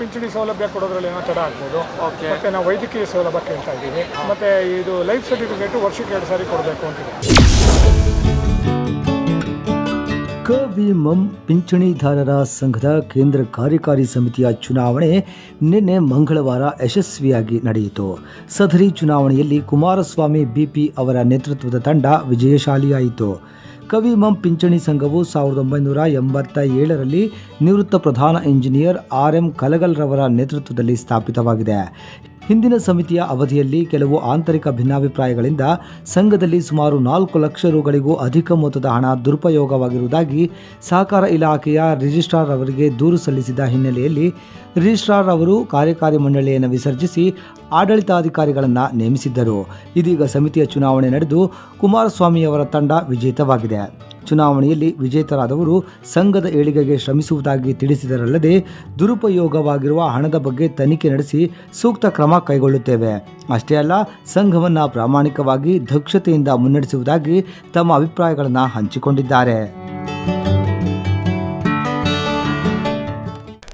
ಪಿಂಚಣಿ ಸೌಲಭ್ಯ ಕೊಡೋದ್ರಲ್ಲಿ ಏನೋ ತಡ ಆಗ್ಬೋದು. ಓಕೆ ಮತ್ತೆ ನಾವು ವೈದ್ಯಕೀಯ ಸೌಲಭ್ಯ ಕೇಳ್ತಾ ಇದ್ದೀವಿ. ಮತ್ತೆ ಇದು ಲೈಫ್ ಸರ್ಟಿಫಿಕೇಟ್ ವರ್ಷಕ್ಕೆ ಎರಡು ಸಾರಿ ಕೊಡಬೇಕು ಅಂತಿದೆ. ಕವಿಮಂ ಪಿಂಚಣಿದಾರರ ಸಂಘದ ಕೇಂದ್ರ ಕಾರ್ಯಕಾರಿ ಸಮಿತಿಯ ಚುನಾವಣೆ ನಿನ್ನೆ ಮಂಗಳವಾರ ಯಶಸ್ವಿಯಾಗಿ ನಡೆಯಿತು. ಸದರಿ ಚುನಾವಣೆಯಲ್ಲಿ ಕುಮಾರಸ್ವಾಮಿ ಬಿಪಿ ಅವರ ನೇತೃತ್ವದ ತಂಡ ವಿಜಯಶಾಲಿಯಾಯಿತು. ಕವಿಮಂ ಪಿಂಚಣಿ ಸಂಘವು ಸಾವಿರದ ಒಂಬೈನೂರ ಎಂಬತ್ತ ಏಳರಲ್ಲಿ ನಿವೃತ್ತ ಪ್ರಧಾನ ಇಂಜಿನಿಯರ್ ಆರ್ ಎಂ ಕಲಗಲ್ರವರ ನೇತೃತ್ವದಲ್ಲಿ ಸ್ಥಾಪಿತವಾಗಿದೆ. ಹಿಂದಿನ ಸಮಿತಿಯ ಅವಧಿಯಲ್ಲಿ ಕೆಲವು ಆಂತರಿಕ ಭಿನ್ನಾಭಿಪ್ರಾಯಗಳಿಂದ ಸಂಘದಲ್ಲಿ ಸುಮಾರು ನಾಲ್ಕು ಲಕ್ಷ ರುಗಳಿಗೂ ಅಧಿಕ ಮೊತ್ತದ ಹಣ ದುರುಪಯೋಗವಾಗಿರುವುದಾಗಿ ಸಹಕಾರ ಇಲಾಖೆಯ ರಿಜಿಸ್ಟ್ರಾರ್ ಅವರಿಗೆ ದೂರು ಸಲ್ಲಿಸಿದ ಹಿನ್ನೆಲೆಯಲ್ಲಿ ರಿಜಿಸ್ಟ್ರಾರ್ ಅವರು ಕಾರ್ಯಕಾರಿ ಮಂಡಳಿಯನ್ನು ವಿಸರ್ಜಿಸಿ ಆಡಳಿತಾಧಿಕಾರಿಗಳನ್ನು ನೇಮಿಸಿದ್ದರು. ಇದೀಗ ಸಮಿತಿಯ ಚುನಾವಣೆ ನಡೆದು ಕುಮಾರಸ್ವಾಮಿಯವರ ತಂಡ ವಿಜೇತವಾಗಿದೆ. ಚುನಾವಣೆಯಲ್ಲಿ ವಿಜೇತರಾದವರು ಸಂಘದ ಏಳಿಗೆಗೆ ಶ್ರಮಿಸುವುದಾಗಿ ತಿಳಿಸಿದರಲ್ಲದೆ ದುರುಪಯೋಗವಾಗಿರುವ ಹಣದ ಬಗ್ಗೆ ತನಿಖೆ ನಡೆಸಿ ಸೂಕ್ತ ಕ್ರಮ ಕೈಗೊಳ್ಳುತ್ತೇವೆ. ಅಷ್ಟೇ ಅಲ್ಲ, ಸಂಘವನ್ನು ಪ್ರಾಮಾಣಿಕವಾಗಿ ದಕ್ಷತೆಯಿಂದ ಮುನ್ನಡೆಸುವುದಾಗಿ ತಮ್ಮ ಅಭಿಪ್ರಾಯಗಳನ್ನು ಹಂಚಿಕೊಂಡಿದ್ದಾರೆ.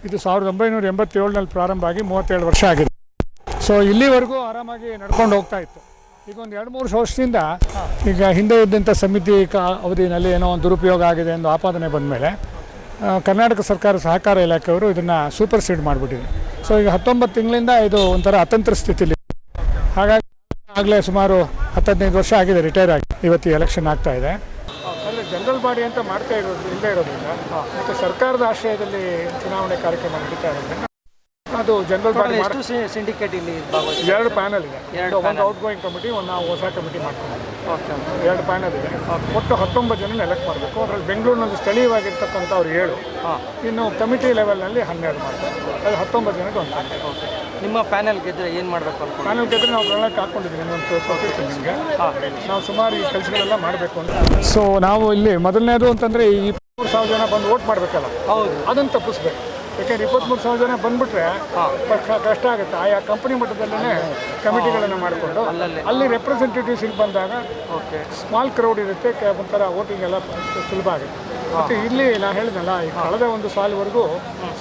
ಇದು ಸಾವಿರದ ಒಂಬೈನೂರ ಎಂಬತ್ತೇಳರಲ್ಲಿ ಪ್ರಾರಂಭ ಆಗಿ ಮೂವತ್ತೇಳು ವರ್ಷ ಆಗಿದೆ. ಸೊ ಇಲ್ಲಿವರೆಗೂ ಆರಾಮಾಗಿ ನಡ್ಕೊಂಡು ಹೋಗ್ತಾ ಇತ್ತು. ಈಗ ಒಂದು ಎರಡು, ಮೂರು ವರ್ಷದಿಂದ ಈಗ ಹಿಂದೆ ಇದ್ದಂಥ ಸಮಿತಿ ಕ ಅವಧಿನಲ್ಲಿ ಏನೋ ಒಂದು ದುರುಪಯೋಗ ಆಗಿದೆ ಎಂದು ಆಪಾದನೆ ಬಂದ ಮೇಲೆ ಕರ್ನಾಟಕ ಸರ್ಕಾರ ಸಹಕಾರ ಇಲಾಖೆಯವರು ಇದನ್ನು ಸೂಪರ್ ಸೀಡ್ ಮಾಡಿಬಿಟ್ಟಿದೆ. ಸೊ ಈಗ ಹತ್ತೊಂಬತ್ತು ತಿಂಗಳಿಂದ ಇದು ಒಂಥರ ಅತಂತ್ರ ಸ್ಥಿತಿಲಿ. ಹಾಗಾಗಿ ಆಗಲೇ ಸುಮಾರು ಹತ್ತದೈದು ವರ್ಷ ಆಗಿದೆ, ರಿಟೈರ್ ಆಗಿ. ಇವತ್ತು ಎಲೆಕ್ಷನ್ ಆಗ್ತಾ ಇದೆ. ಜನರಲ್ ಬಾಡಿ ಅಂತ ಮಾಡ್ತಾ ಇರೋದು ಇಲ್ಲದೆ ಇರೋದ್ರಿಂದ. ಮತ್ತು ಸರ್ಕಾರದ ಆಶ್ರಯದಲ್ಲಿ ಚುನಾವಣೆ ಕಾರ್ಯಕ್ರಮ ನಡೀತಾ ಇರೋದ್ರಿಂದ ಅದು ಜನರಲ್ ಬಾಡಿ ಎಷ್ಟು ಸಿಂಡಿಕೇಟ್ ಇಲ್ಲಿ ಎರಡು ಪ್ಯಾನಲ್ ಇದೆ. ಎರಡು ಒಂದು ಔಟ್ ಗೋಯಿಂಗ್ ಕಮಿಟಿ ಒಂದು ನಾವು ಹೊಸ ಕಮಿಟಿ ಮಾಡ್ಕೊಂಡಿದ್ದೀವಿ. ಓಕೆ ಎರಡು ಪ್ಯಾನಲ್ ಇದೆ. ಒಟ್ಟು ಹತ್ತೊಂಬತ್ತು ಜನ ಎಲೆಕ್ಟ್ ಮಾಡಬೇಕು. ಅದರಲ್ಲಿ ಬೆಂಗಳೂರಿನಲ್ಲಿ ಸ್ಥಳೀಯವಾಗಿರ್ತಕ್ಕಂಥವ್ರು ಏಳು ಹಾಂ. ಇನ್ನು ಕಮಿಟಿ ಲೆವೆಲ್ನಲ್ಲಿ ಹನ್ನೆರಡು ಮಾಡ್ತಾರೆ. ಅದು ಹತ್ತೊಂಬತ್ತು ಜನಕ್ಕೆ ಒಂದು ಓಕೆ ನಿಮ್ಮ ಪ್ಯಾನೆಲ್ ಗೆದ್ದರೆ ಏನು ಮಾಡಬೇಕು ಅಂತ ಪ್ಯಾನಲ್ ಗೆದ್ರೆ ನಾವು ಪ್ರಣಾಳಕ್ಕೆ ಹಾಕ್ಕೊಂಡಿದ್ದೀವಿ ಇನ್ನೊಂದು ಕೊಟ್ಟಿರ್ತೀನಿ ನಿಮಗೆ. ನಾವು ಸುಮಾರು ಈ ಕೆಲಸಗಳೆಲ್ಲ ಮಾಡಬೇಕು ಅಂತ. ಸೊ ನಾವು ಇಲ್ಲಿ ಮೊದಲನೇದು ಅಂತಂದರೆ ಈ ಇಪ್ಪತ್ತ್ಮೂರು ಸಾವಿರ ಜನ ಬಂದು ವೋಟ್ ಮಾಡಬೇಕಲ್ಲ. ಹೌದು. ಅದನ್ನು ತಪ್ಪಿಸ್ಬೇಕು. ಯಾಕೆಂದ್ರೆ ಇಪ್ಪತ್ತ್ಮೂರು ಸಾವಿರ ಜನ ಬಂದ್ಬಿಟ್ರೆ ಕಷ್ಟ ಆಗುತ್ತೆ. ಆಯಾ ಕಂಪನಿ ಮಟ್ಟದಲ್ಲೇ ಕಮಿಟಿಗಳನ್ನು ಮಾಡಿಕೊಂಡು ಅಲ್ಲಿ ರೆಪ್ರೆಸೆಂಟೇಟಿವ್ಸ್ ಇಲ್ಲಿ ಬಂದಾಗ ಓಕೆ ಸ್ಮಾಲ್ ಕ್ರೌಡ್ ಇರುತ್ತೆ ಒಂಥರ ವೋಟಿಂಗ್ ಎಲ್ಲ ಸುಲಭ ಆಗುತ್ತೆ. ಮತ್ತು ಇಲ್ಲಿ ನಾನು ಹೇಳಿದ್ನಲ್ಲ ಈ ಕಳೆದ ಒಂದು ಸಾಲವರೆಗೂ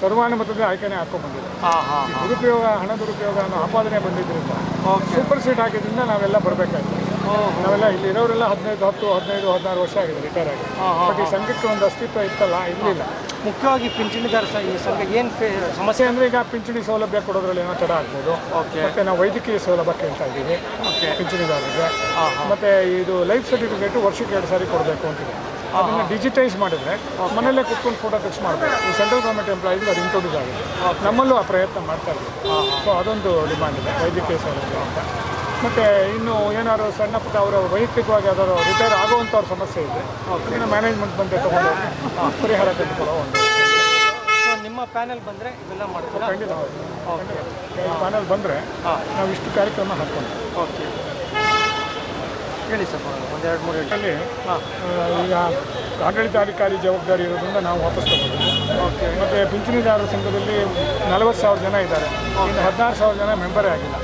ಸರ್ವಾನುಮತದ ಆಯ್ಕೆನೇ ಹಾಕೊಂಡ್ಬಂದಿದೆ ದುರುಪಯೋಗ ಹಣ ದುರುಪಯೋಗ ಅನ್ನೋ ಆಪಾದನೆ ಬಂದಿದ್ದರಿಂದ ಸೂಪರ್ ಸೀಟ್ ಹಾಕಿದ್ರಿಂದ ನಾವೆಲ್ಲ ಬರಬೇಕಾಯ್ತು. ನಾವೆಲ್ಲ ಇಲ್ಲಿ ಇರೋರೆಲ್ಲ ಹದಿನೈದು ಹತ್ತು ಹದಿನೈದು ಹದಿನಾರು ವರ್ಷ ಆಗಿದೆ ರಿಟೈರ್ ಆಗಿ. ಬಟ್ ಈ ಸಂಘಕ್ಕೆ ಒಂದು ಅಸ್ತಿತ್ವ ಇತ್ತಲ್ಲ ಇರಲಿಲ್ಲ. ಮುಖ್ಯವಾಗಿ ಪಿಂಚಣಿದಾರ ಈ ಸಂಘ ಏನು ಸಮಸ್ಯೆ ಅಂದರೆ ಈಗ ಪಿಂಚಣಿ ಸೌಲಭ್ಯ ಕೊಡೋದ್ರಲ್ಲಿ ಏನೋ ತಡ ಆಗ್ಬೋದು. ಓಕೆ ಮತ್ತೆ ನಾವು ವೈದ್ಯಕೀಯ ಸೌಲಭ್ಯ ಕೇಳ್ತಾ ಇದ್ದೀವಿ. ಓಕೆ ಪಿಂಚಣಿದಾರರಿಗೆ ಮತ್ತೆ ಇದು ಲೈಫ್ ಸರ್ಟಿಫಿಕೇಟ್ ವರ್ಷಕ್ಕೆ ಎರಡು ಸಾರಿ ಕೊಡಬೇಕು ಅಂತಿದೆ. ಅದನ್ನು ಡಿಜಿಟೈಸ್ ಮಾಡಿದ್ರೆ ಮನೆಯಲ್ಲೇ ಕುತ್ಕೊಂಡು ಫೋಟೋ ಫಿಕ್ಸ್ ಮಾಡಬೇಕು ಈ ಸೆಂಟ್ರಲ್ ಗೌರ್ಮೆಂಟ್ ಎಂಪ್ಲಾಯೀಸ್ ಅದು ಇಂಟ್ರೊಡ್ಯೂಸ್ ಆಗಿದೆ ನಮ್ಮಲ್ಲೂ ಆ ಪ್ರಯತ್ನ ಮಾಡ್ತಾ ಇದ್ದೀವಿ. ಸೊ ಅದೊಂದು ಡಿಮ್ಯಾಂಡ್ ಇದೆ ವೈದ್ಯಕೀಯ ಸೌಲಭ್ಯ ಅಂತ. ಮತ್ತು ಇನ್ನು ಏನಾದ್ರು ಸಣ್ಣ ಪುಟ್ಟ ಅವರ ವೈಯಕ್ತಿಕವಾಗಿ ಯಾವ್ದಾದ್ರು ರಿಟೈರ್ ಆಗುವಂಥವ್ರ ಸಮಸ್ಯೆ ಇದೆ. ಇನ್ನು ಮ್ಯಾನೇಜ್ಮೆಂಟ್ ಬಂದೆ ತಗೊಂಡು ಪರಿಹಾರ ಕಂಡುಕೊಳ್ಳೋ ಒಂದು ನಿಮ್ಮ ಪ್ಯಾನೆಲ್ ಬಂದರೆ ಇವೆಲ್ಲ ಮಾಡ್ತೀರಾ? ಖಂಡಿತ ಪ್ಯಾನಲ್ ಬಂದರೆ ನಾವು ಇಷ್ಟು ಕಾರ್ಯಕ್ರಮ ಹಾಕ್ಕೊಂಡು ಓಕೆ ಹೇಳಿ ಸರ್ ಒಂದು ಎರಡು ಮೂರು ಅಲ್ಲಿ ಈಗ ಆಡಳಿತಾಧಿಕಾರಿ ಜವಾಬ್ದಾರಿ ಇರೋದ್ರಿಂದ ನಾವು ವಾಪಸ್ ತಗೋಬೋದು. ಓಕೆ ಮತ್ತು ಪಿಂಚಣಿದಾರರ ಸಂಘದಲ್ಲಿ ನಲವತ್ತು ಸಾವಿರ ಜನ ಇದ್ದಾರೆ. ಇನ್ನು ಹದಿನಾರು ಸಾವಿರ ಜನ ಮೆಂಬರೇ ಆಗಿಲ್ಲ.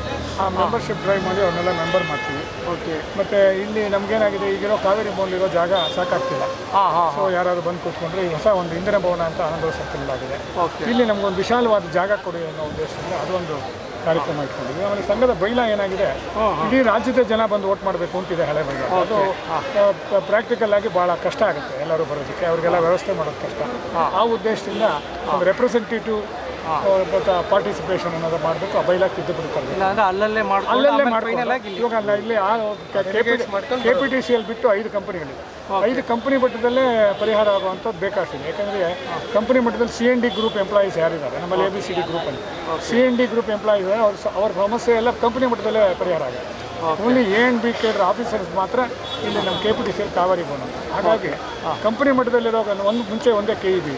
ಆ ಮೆಂಬರ್ಶಿಪ್ ಡ್ರೈವ್ ಮಾಡಿ ಅವ್ರನ್ನೆಲ್ಲ ಮೆಂಬರ್ ಮಾಡ್ತೀವಿ. ಓಕೆ ಮತ್ತು ಇಲ್ಲಿ ನಮಗೇನಾಗಿದೆ ಈಗಿರೋ ಕಾವೇರಿ ಇರೋ ಜಾಗ ಸಾಕಾಗ್ತಿಲ್ಲ. ಹಾಂ ಹಾಂ ಸೊ ಯಾರಾದ್ರು ಬಂದು ಕೂತ್ಕೊಂಡ್ರೆ ಈ ಹೊಸ ಒಂದು ಇಂದಿರಾ ಭವನ ಅಂತ ಆನಂದ ಆಗಿದೆ ಓಕೆ ಇಲ್ಲಿ ನಮಗೊಂದು ವಿಶಾಲವಾದ ಜಾಗ ಕೊಡಿ ಅನ್ನೋ ಉದ್ದೇಶದಿಂದ ಅದೊಂದು ಕಾರ್ಯಕ್ರಮ ಇಟ್ಕೊಂಡಿದ್ವಿ. ಆಮೇಲೆ ಸಂಘದ ಬೈಲ ಏನಾಗಿದೆ ಇಡೀ ರಾಜ್ಯದ ಜನ ಬಂದು ವೋಟ್ ಮಾಡಬೇಕು ಅಂತಿದೆ ಹಳೆ ಬೈಲ. ಅದು ಪ್ರಾಕ್ಟಿಕಲ್ ಆಗಿ ಭಾಳ ಕಷ್ಟ ಆಗುತ್ತೆ ಎಲ್ಲರೂ ಬರೋದಕ್ಕೆ. ಅವರಿಗೆಲ್ಲ ವ್ಯವಸ್ಥೆ ಮಾಡೋದು ಕಷ್ಟ. ಆ ಉದ್ದೇಶದಿಂದ ಒಂದು ರೆಪ್ರೆಸೆಂಟೇಟಿವ್ ಪಾರ್ಟಿಸಿಪೇಷನ್ ಅನ್ನೋದು ಮಾಡಬೇಕು ಆ ಬೈಲಾಗಿ ತಿದ್ದು ಬಿಡ್ತಾರೆ. ಅಲ್ಲಲ್ಲೇ ಮಾಡ್ಕೊಂಡು ಇಲ್ಲಿ. ಇವಾಗ ಅಲ್ಲ ಇಲ್ಲಿ ಕೆ ಪಿ ಟಿ ಸಿಯಲ್ಲಿ ಬಿಟ್ಟು ಐದು ಕಂಪನಿಗಳಿವೆ. ಐದು ಕಂಪನಿ ಮಟ್ಟದಲ್ಲೇ ಪರಿಹಾರ ಆಗುವಂಥದ್ದು ಬೇಕಾಗ್ತದೆ. ಯಾಕಂದರೆ ಕಂಪನಿ ಮಟ್ಟದಲ್ಲಿ C N D group employees ಯಾರಿದ್ದಾರೆ? ನಮ್ಮಲ್ಲಿ A B C D group ಅಲ್ಲಿ. C N D group employees ಅವ್ರ ಸ- ಅವ್ರ ಸಮಸ್ಯೆ ಎಲ್ಲ ಕಂಪನಿ ಮಟ್ಟದಲ್ಲೇ ಪರಿಹಾರ ಆಗಿದೆ ಓನ್ಲಿ ಏನು ಎನ್ ಬಿ ಕೇಳಿದ್ರೆ ಆಫೀಸರ್ಸ್ ಮಾತ್ರ ಇಲ್ಲಿ ನಮ್ಮ K P T C Kaveri ಬೋನು ಹಾಗಾಗಿ ಕಂಪನಿ ಮಟ್ಟದಲ್ಲಿರೋ ಒಂದು ಮುಂಚೆ ಒಂದೇ ಕೆ ಇ ಬಿ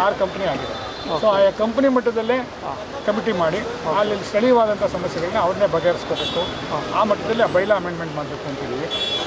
ಆರು ಕಂಪ್ನಿ ಆಗಿದೆ. ಸೊ ಆ ಕಂಪನಿ ಮಟ್ಟದಲ್ಲೇ ಕಮಿಟಿ ಮಾಡಿ ಅಲ್ಲಿ ಸ್ಥಳೀಯವಾದಂಥ ಸಮಸ್ಯೆಗಳನ್ನ ಅವ್ರನ್ನೇ ಬಗೆಹರಿಸ್ಕೋಬೇಕು. ಆ ಮಟ್ಟದಲ್ಲಿ ಆ ಬೈಲಾ ಅಮೆಂಡ್ಮೆಂಟ್ ಮಾಡಬೇಕು ಅಂತಿದ್ದೀವಿ